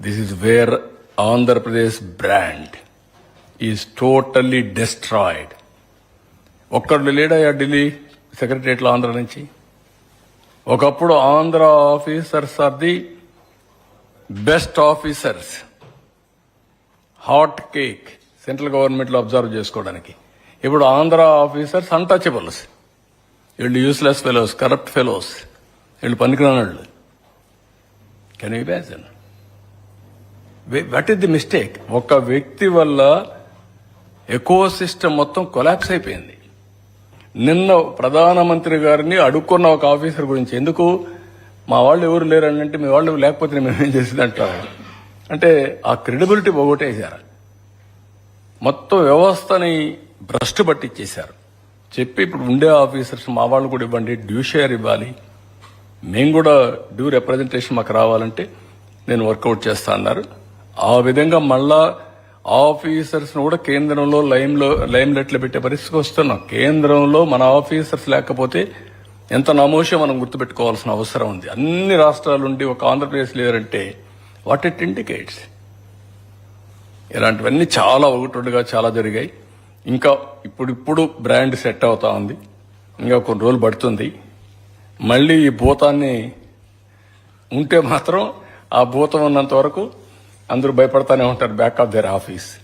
This is where Andhra Pradesh brand is totally destroyed destroyed. ఒక్కడు లేడయ్యా ఢిల్లీ సెక్రటరియట్లో ఆంధ్ర నుంచి? ఒకప్పుడు Andhra officers are the best officers. Hot cake central గవర్నమెంట్లో observe చేసుకోవడానికి. ఇప్పుడు ఆంధ్ర ఆఫీసర్స్ అన్టచబుల్స్ వీళ్ళు యూస్లెస్ ఫెలోస్ కరప్ట్ ఫెలోస్ వీళ్ళు పనికిరానళ్ళు can imagine what is the mistake ఒక వ్యక్తి వల్ల ఎకో సిస్టమ్ మొత్తం కొలాప్స్ అయిపోయింది. నిన్న ప్రధానమంత్రి గారిని అడుక్కున్న ఒక ఆఫీసర్ గురించి. ఎందుకు? మా వాళ్ళు ఎవరు లేరని అంటే మీ వాళ్ళు లేకపోతే మేమేం చేసింది అంటారు. అంటే ఆ క్రెడిబిలిటీ పోగొట్టేశారు. మొత్తం వ్యవస్థని భ్రష్టు పట్టించేశారు చెప్పి ఇప్పుడు ఉండే ఆఫీసర్స్ మా వాళ్ళు కూడా ఇవ్వండి డ్యూ షేర్ ఇవ్వాలి. మేము కూడా డ్యూ రిప్రజెంటేషన్ మాకు రావాలంటే నేను వర్కౌట్ చేస్తా అన్నారు. ఆ విధంగా మళ్ళా ఆఫీసర్స్ కూడా కేంద్రంలో లైమ్లో లైమ్ లెట్లు పెట్టే పరిస్థితికి వస్తున్నాం. కేంద్రంలో మన ఆఫీసర్స్ లేకపోతే ఎంత నమోషో మనం గుర్తుపెట్టుకోవాల్సిన అవసరం ఉంది. అన్ని రాష్ట్రాలుండి ఒక ఆంధ్రప్రదేశ్ లేరంటే వాట్ ఇట్ ఇండికేట్స్. ఇలాంటివన్నీ చాలా ఒకటొడుగా చాలా జరిగాయి. ఇంకా ఇప్పుడిప్పుడు బ్రాండ్ సెట్ అవుతా ఉంది. ఇంకా కొన్ని రోజులు పడుతుంది. మళ్ళీ ఈ భూతాన్ని ఉంటే మాత్రం ఆ భూతం ఉన్నంత వరకు అందరూ భయపడతానే ఉంటారు బ్యాక్ ఆఫ్ దేర్ ఆఫీస్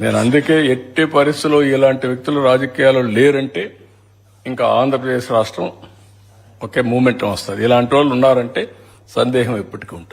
నేను అందుకే ఎట్టి పరిస్థితుల్లో ఇలాంటి వ్యక్తులు రాజకీయాలు లేరంటే ఇంకా ఆంధ్రప్రదేశ్ రాష్ట్రం ఒకే మూమెంట్ వస్తుంది. ఇలాంటి వాళ్ళు ఉన్నారంటే సందేహం ఎప్పటికీ ఉంటుంది.